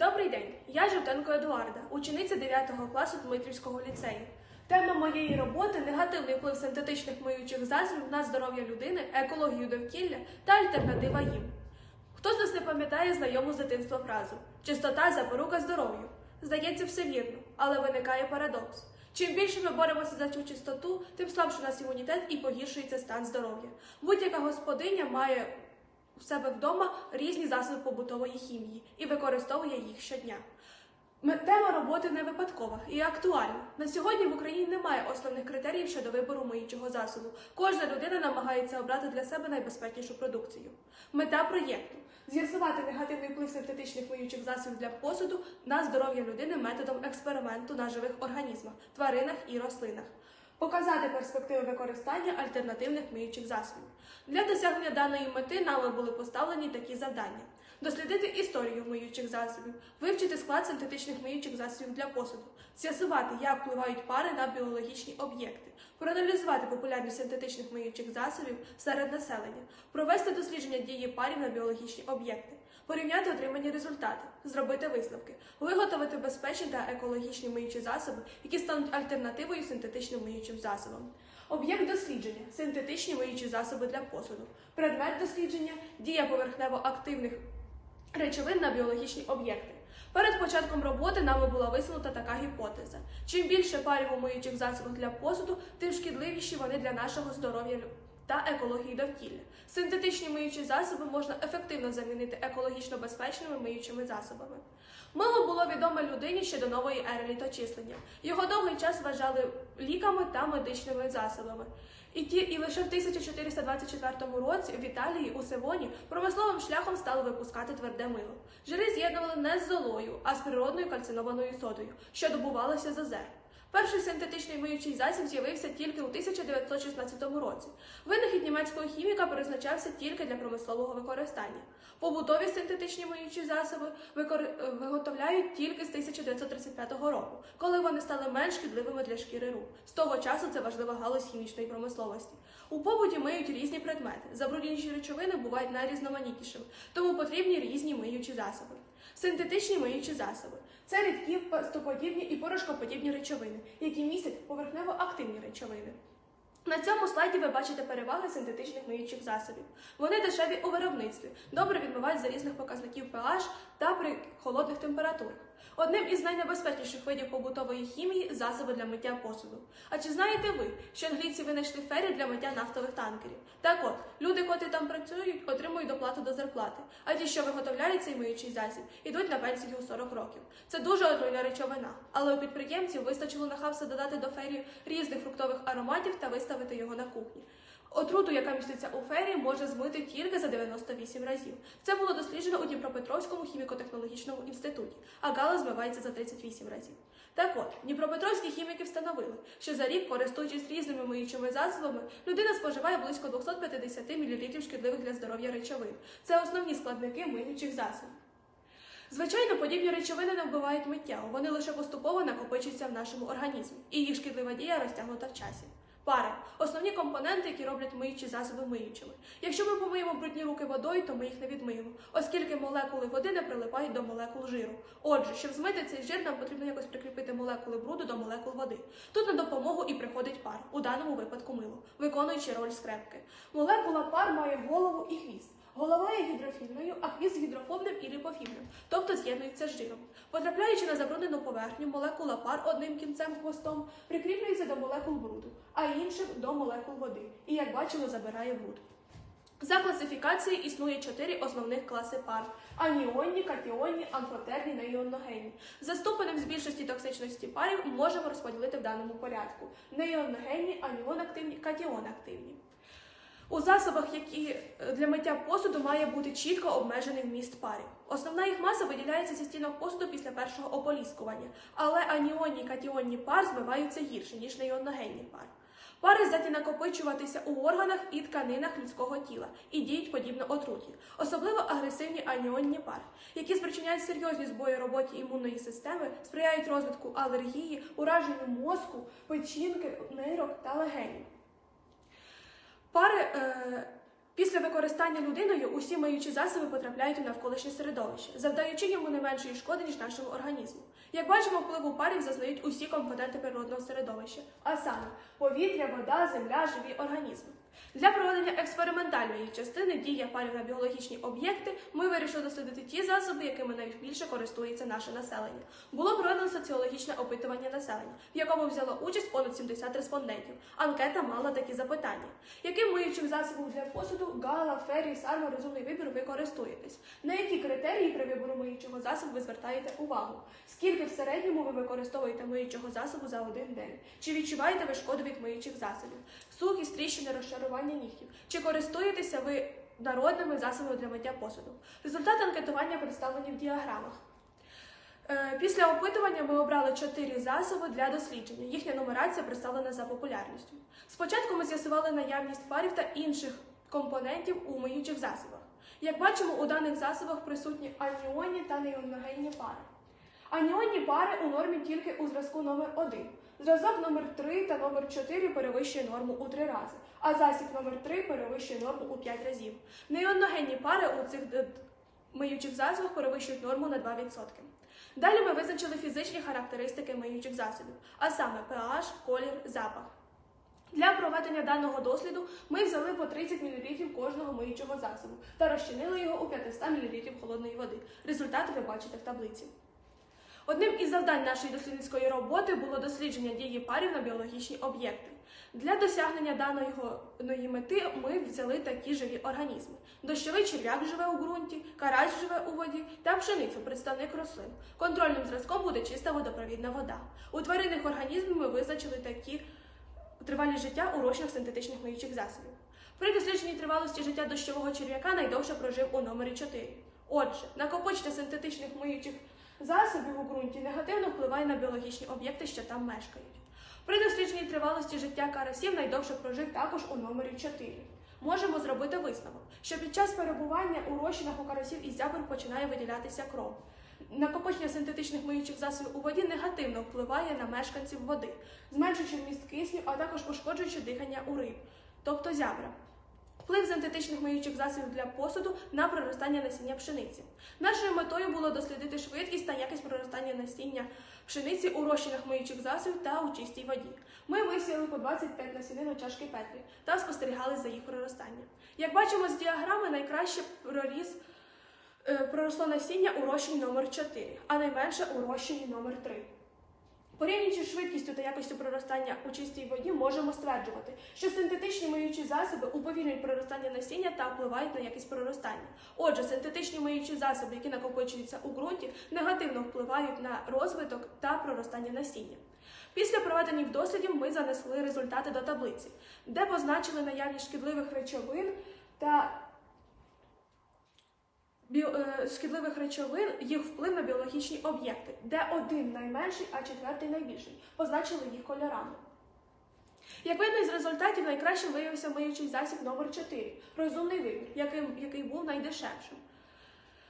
Добрий день, я Жовтенко Едуарда, учениця 9 класу Дмитрівського ліцею. Тема моєї роботи негативний вплив синтетичних миючих засобів на здоров'я людини, екологію довкілля та альтернатива їм. Хто з нас не пам'ятає знайому з дитинства фразу чистота запорука здоров'ю? Здається, все вірно, але виникає парадокс. Чим більше ми боремося за цю чистоту, тим слабше у нас імунітет і погіршується стан здоров'я. Будь-яка господиня має у себе вдома різні засоби побутової хімії і використовує їх щодня. Тема роботи не випадкова і актуальна. На сьогодні в Україні немає основних критеріїв щодо вибору миючого засобу. Кожна людина намагається обрати для себе найбезпечнішу продукцію. Мета проєкту з'ясувати негативний вплив синтетичних миючих засобів для посуду на здоров'я людини методом експерименту на живих організмах, тваринах і рослинах. Показати перспективи використання альтернативних миючих засобів. Для досягнення даної мети нами були поставлені такі завдання: дослідити історію миючих засобів, вивчити склад синтетичних миючих засобів для посуду, з'ясувати, як впливають пари на біологічні об'єкти, проаналізувати популярність синтетичних миючих засобів серед населення, провести дослідження дії парів на біологічні об'єкти. Порівняти отримані результати, зробити висновки, виготовити безпечні та екологічні миючі засоби, які стануть альтернативою синтетичним миючим засобам. Об'єкт дослідження синтетичні миючі засоби для посуду. Предмет дослідження дія поверхнево-активних речовин на біологічні об'єкти. Перед початком роботи нами була висунута така гіпотеза: чим більше парів у миючих засобах для посуду, тим шкідливіші вони для нашого здоров'я та екології довкілля. Синтетичні миючі засоби можна ефективно замінити екологічно безпечними миючими засобами. Мило було відоме людині ще до нової ери літочислення. Його довгий час вважали ліками та медичними засобами. І ті, і лише в 1424 році в Італії у Севоні промисловим шляхом стали випускати тверде мило. Жири з'єднували не з золою, а з природною кальцинованою содою, що добувалося з озер. Перший синтетичний миючий засіб з'явився тільки у 1916 році. Винахід німецького хіміка призначався тільки для промислового використання. Побутові синтетичні миючі засоби викор- е, виготовляють тільки з 1935 року, коли вони стали менш шкідливими для шкіри рук. З того часу це важлива галузь хімічної промисловості. У побуті миють різні предмети. Забруднюючі речовини бувають найрізноманітнішими, тому потрібні різні миючі засоби. Синтетичні миючі засоби це рідкі пастоподібні і порошкоподібні речовини, які містять поверхнево-активні речовини. На цьому слайді ви бачите переваги синтетичних миючих засобів. Вони дешеві у виробництві, добре відмивають за різних показників pH та при холодних температурах. Одним із найнебезпечніших видів побутової хімії засоби для миття посуду. А чи знаєте ви, що англійці винайшли фері для миття нафтових танкерів? Так от, люди, котрі там працюють, отримують доплату до зарплати, а ті, що виготовляють цей миючий засіб, ідуть на пенсію у 40 років. Це дуже отруйна речовина, але у підприємців вистачило нахався додати до фері різних фруктових ароматів та виставити його на кухні. Отруту, яка міститься у фері, може змити тільки за 98 разів. Це було досліджено у Дніпропетровському хіміко-технологічному інституті, а гала змивається за 38 разів. Так от, дніпропетровські хіміки встановили, що за рік, користуючись різними миючими засобами, людина споживає близько 250 мл шкідливих для здоров'я речовин. Це основні складники миючих засобів. Звичайно, подібні речовини не вбивають миттєво, вони лише поступово накопичуються в нашому організмі, і їх шкідлива дія розтягнута в часі. Пари основні компоненти, які роблять миючі засоби миючими. Якщо ми помиємо брудні руки водою, то ми їх не відмиємо, оскільки молекули води не прилипають до молекул жиру. Отже, щоб змити цей жир, нам потрібно якось прикріпити молекули бруду до молекул води. Тут на допомогу і приходить пар, у даному випадку мило, виконуючи роль скрепки. Молекула пар має голову і хвіст. Голова є гідрофільною, а хвіст гідрофобним і тобто з'єднується з жиром. Потрапляючи на забруднену поверхню, молекула пар одним кінцем хвостом прикріплюється до молекул бруду, а іншим до молекул води. І, як бачимо, забирає бруд. За класифікацією існує чотири основних класи пар: аніонні, катіонні, амфотерні, неіоногенні. За ступенем з більшості токсичності парів можемо розподілити в даному порядку: неіоногенні, аніонактивні, катіонактивні. У засобах, які е, для миття посуду має бути чітко обмежений вміст парів. Основна їх маса виділяється зі стінок посуду після першого ополіскування, але аніонні і катіонні пар змиваються гірше, ніж неіоногенні пар. Пари здатні накопичуватися у органах і тканинах людського тіла і діють подібно отруті, особливо агресивні аніонні пари, які спричиняють серйозні збої роботі імунної системи, сприяють розвитку алергії, ураженню мозку, печінки, нирок та легенів. Пари е, Після використання людиною усі миючі засоби потрапляють у навколишнє середовище, завдаючи йому не меншої шкоди, ніж нашому організму. Як бачимо, впливу парів зазнають усі компоненти природного середовища, а саме повітря, вода, земля, живі організми. Для проведення експериментальної частини дії парів на біологічні об'єкти ми вирішили дослідити ті засоби, якими найбільше користується наше населення. Було проведено соціологічне опитування населення, в якому взяло участь понад 70 респондентів. Анкета мала такі запитання: яким миючим засобом для посуду, гала, фері, сарма, розумний вибір ви користуєтесь? На які критерії при вибору миючого засобу ви звертаєте увагу? Скільки в середньому ви використовуєте миючого засобу за один день? Чи відчуваєте ви шкоду від миючих засобів? Сухість, тріщини, розшарування нігтів? Чи користуєтеся ви народними засобами для миття посуду? Результати анкетування представлені в діаграмах. Е, Після опитування ми обрали чотири засоби для дослідження. Їхня нумерація представлена за популярністю. Спочатку ми з'ясували наявність парів та інших компонентів у миючих засобах. Як бачимо, у даних засобах присутні аніонні та неоногенні пари. Аніонні пари у нормі тільки у зразку номер 1 Зразок номер 3 та номер 4 перевищує норму у 3 рази, а засіб номер 3 перевищує норму у 5 разів. Неоногенні пари у цих е, миючих засобах перевищують норму на 2%. Далі ми визначили фізичні характеристики миючих засобів, а саме pH, колір, запах. Для проведення даного досліду ми взяли по 30 мл кожного миючого засобу та розчинили його у 500 мл холодної води. Результати ви бачите в таблиці. Одним із завдань нашої дослідницької роботи було дослідження дії парів на біологічні об'єкти. Для досягнення даної мети ми взяли такі живі організми: дощовий черв'як живе у ґрунті, карась живе у воді та пшеницю, представник рослин. Контрольним зразком буде чиста водопровідна вода. У тваринних організмів ми визначили такі тривалість життя у розчинах синтетичних миючих засобів. При дослідженні тривалості життя дощового черв'яка найдовше прожив у номері 4. Отже, накопичення синтетичних миючих засобів у ґрунті негативно впливає на біологічні об'єкти, що там мешкають. При дослідженні тривалості життя карасів найдовше прожив також у номері 4. Можемо зробити висновок, що під час перебування у розчинах у карасів із зябр починає виділятися кров. Накопичення синтетичних миючих засобів у воді негативно впливає на мешканців води, зменшуючи вміст кисню, а також пошкоджуючи дихання у риб, тобто зябра. Вплив синтетичних миючих засобів для посуду на проростання насіння пшениці. Нашою метою було дослідити швидкість та якість проростання насіння пшениці у розчинах миючих засобів та у чистій воді. Ми висіяли по 25 насінин у чашки Петрі та спостерігали за їх проростання. Як бачимо з діаграми, найкраще проріс е, проросло насіння у розчині номер 4, а найменше у розчині номер 3. Порівнюючи швидкістю та якістю проростання у чистій воді, можемо стверджувати, що синтетичні миючі засоби уповільнюють проростання насіння та впливають на якість проростання. Отже, синтетичні миючі засоби, які накопичуються у ґрунті, негативно впливають на розвиток та проростання насіння. Після проведення дослідів ми занесли результати до таблиці, де позначили наявність шкідливих речовин та шкідливих речовин, їх вплив на біологічні об'єкти, де один найменший, а четвертий найбільший. Позначили їх кольорами. Як видно із результатів, найкращим виявився миючий засіб номер 4 розумний вибір, який, який був найдешевшим.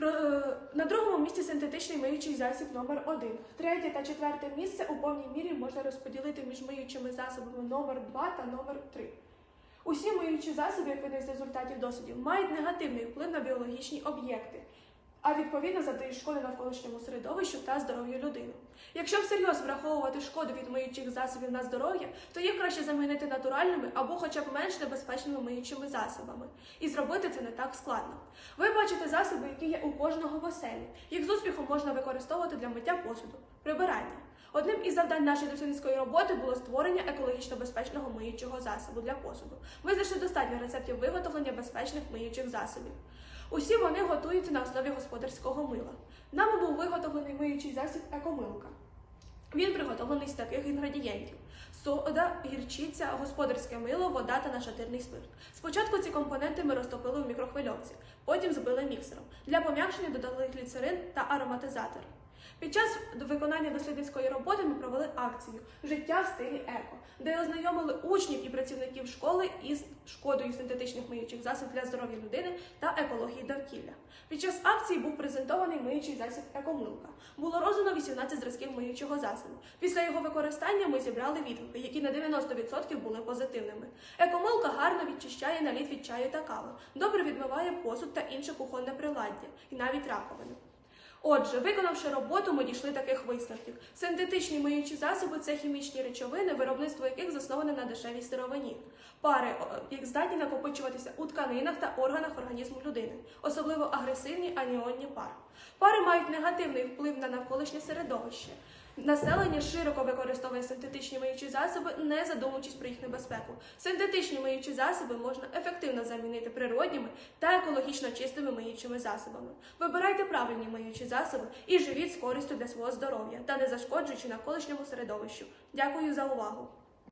Е, На другому місці синтетичний миючий засіб номер 1 Третє та четверте місце у повній мірі можна розподілити між миючими засобами номер 2 та номер 3 Усі миючі засоби, як видно з результатів дослідів, мають негативний вплив на біологічні об'єкти, а відповідно завдають шкоди навколишньому середовищу та здоров'ю людини. Якщо всерйоз враховувати шкоду від миючих засобів на здоров'я, то їх краще замінити натуральними або хоча б менш небезпечними миючими засобами. І зробити це не так складно. Ви бачите засоби, які є у кожного в оселі. Їх з успіхом можна використовувати для миття посуду, прибирання. Одним із завдань нашої дослідницької роботи було створення екологічно безпечного миючого засобу для посуду. Ми знайшли достатньо рецептів виготовлення безпечних миючих засобів. Усі вони готуються на основі господарського мила. Нами був виготовлений миючий засіб екомилка. Він приготовлений з таких інгредієнтів: сода, гірчиця, господарське мило, вода та нашатирний спирт. Спочатку ці компоненти ми розтопили в мікрохвильовці, потім збили міксером. Для пом'якшення додали гліцерин та ароматизатор. Під час виконання дослідницької роботи ми провели акцію Життя в стилі еко, де ознайомили учнів і працівників школи із шкодою синтетичних миючих засобів для здоров'я людини та екології довкілля. Під час акції був презентований миючий засіб екомилка. Було роздано 18 зразків миючого засобу. Після його використання ми зібрали відгуки, які на 90% були позитивними. Екомилка гарно відчищає наліт від чаю та кави, добре відмиває посуд та інше кухонне приладдя, і навіть раковину. Отже, виконавши роботу, ми дійшли таких висновків. Синтетичні миючі засоби це хімічні речовини, виробництво яких засноване на дешевій сировині. Пари, о, як здатні накопичуватися у тканинах та органах організму людини, особливо агресивні аніонні пари. Пари мають негативний вплив на навколишнє середовище. Населення широко використовує синтетичні миючі засоби, не задумуючись про їх небезпеку. Синтетичні миючі засоби можна ефективно замінити природніми та екологічно чистими миючими засобами. Вибирайте правильні миючі засоби і живіть з користю для свого здоров'я та не зашкоджуючи навколишньому середовищу. Дякую за увагу!